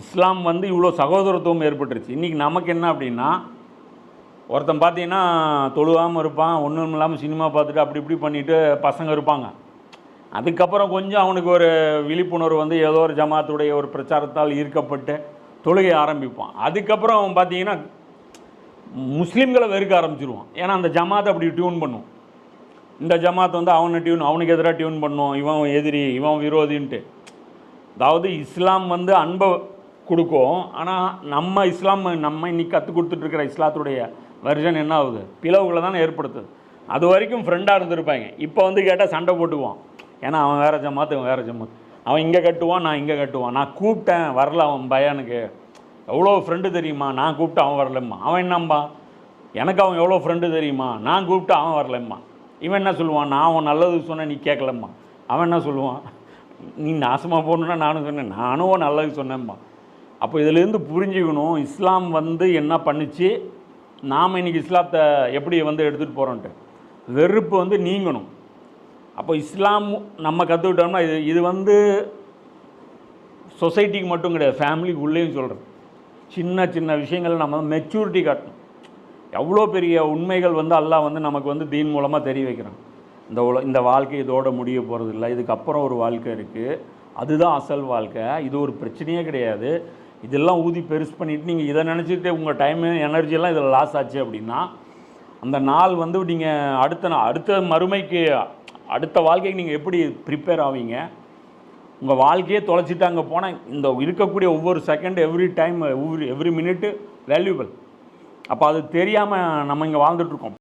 இஸ்லாம் வந்து இவ்வளோ சகோதரத்துவம் ஏற்பட்டுருச்சு. இன்றைக்கி நமக்கு என்ன அப்படின்னா ஒருத்தன் பார்த்தீங்கன்னா தொழுவாமல் இருப்பான் ஒன்றும் இல்லாமல் சினிமா பார்த்துட்டு அப்படி இப்படி பண்ணிவிட்டு பசங்க இருப்பாங்க. அதுக்கப்புறம் கொஞ்சம் அவனுக்கு ஒரு விழிப்புணர்வு வந்து ஏதோ ஒரு ஜமாத்துடைய ஒரு பிரச்சாரத்தால் ஈர்க்கப்பட்டு தொழுகை ஆரம்பிப்பான். அதுக்கப்புறம் அவன் பார்த்தீங்கன்னா முஸ்லீம்களை வெறுக்க ஆரம்பிச்சிருவான். ஏன்னா அந்த ஜமாத்தை அப்படி டியூன் பண்ணும். இந்த ஜமாத் வந்து அவனை டியூன் அவனுக்கு எதிராக டியூன் பண்ணும். இவன் எதிரி இவன் விரோதின்ட்டு. அதாவது இஸ்லாம் வந்து அன்பை கொடுக்கும். ஆனால் நம்ம இஸ்லாம் நம்ம இன்னைக்கு கற்றுக் கொடுத்துட்ருக்கிற இஸ்லாத்துடைய வருஷன் என்ன ஆகுது? பிளவுகளை தானே ஏற்படுத்துது. அது வரைக்கும் ஃப்ரெண்டாக இருந்திருப்பாங்க. இப்போ வந்து கேட்டால் சண்டை போட்டுக்குவான். ஏன்னா அவன் வேறு ஜமாத் இவன் வேறு ஜமாத். அவன் இங்கே கட்டுவான் நான் இங்கே கட்டுவான். நான் கூப்பிட்டேன் வரல அவன் பையனுக்கு. எவ்வளோ ஃப்ரெண்டு தெரியுமா? நான் கூப்பிட்டு அவன் வரலம்மா. அவன் என்னம்பா எனக்கு அவன் எவ்வளோ ஃப்ரெண்டு தெரியுமா? நான் கூப்பிட்டு அவன் வரலம்மா. இவன் என்ன சொல்லுவான்? நான் அவன் நல்லது சொன்னேன் நீ கேட்கலம்மா. அவன் என்ன சொல்லுவான்? நீ நாசமாக போகணுன்னா நானும் சொன்னேன். நானும் நல்லது சொன்னேன்ப்பா அப்போ இதிலேருந்து புரிஞ்சுக்கணும் இஸ்லாம் வந்து என்ன பண்ணுச்சு நாம் இன்றைக்கி இஸ்லாத்தை எப்படி வந்து எடுத்துகிட்டு போகிறோன்ட்டு வெறுப்பு வந்து நீங்கணும். அப்போ இஸ்லாம் நம்ம கற்றுக்கிட்டோம்னா இது இது வந்து சொசைட்டிக்கு மட்டும் கிடையாது ஃபேமிலிக்கு உள்ளேயும் சொல்கிறேன் சின்ன சின்ன விஷயங்கள் நம்ம மெச்சூரிட்டி காட்டணும். எவ்வளோ பெரிய உண்மைகள் வந்து அல்லாஹ் வந்து நமக்கு வந்து தீன் மூலமாக தெரிய வைக்கிறான். இந்த உல இந்த வாழ்க்கை இதோட முடிய போகிறது இல்லை இதுக்கப்புறம் ஒரு வாழ்க்கை இருக்குது அதுதான் அசல் வாழ்க்கை இது ஒரு பிரச்சனையே கிடையாது. இதெல்லாம் ஊதி பெருசு பண்ணிவிட்டு நீங்கள் இதை நினச்சிட்டு உங்கள் டைமு எனர்ஜியெல்லாம் இதில் லாஸ் ஆச்சு அப்படின்னா அந்த நாள் வந்து நீங்கள் அடுத்த நாள் அடுத்த மறுமைக்கு அடுத்த வாழ்க்கைக்கு நீங்கள் எப்படி ப்ரிப்பேர் ஆவீங்க? உங்கள் வாழ்க்கையே தொலைச்சிட்டு அங்கே போனால் இந்த இருக்கக்கூடிய ஒவ்வொரு second every time every every minute valuable அப்போ அது தெரியாமல் நம்ம இங்கே வாழ்ந்துட்டுருக்கோம்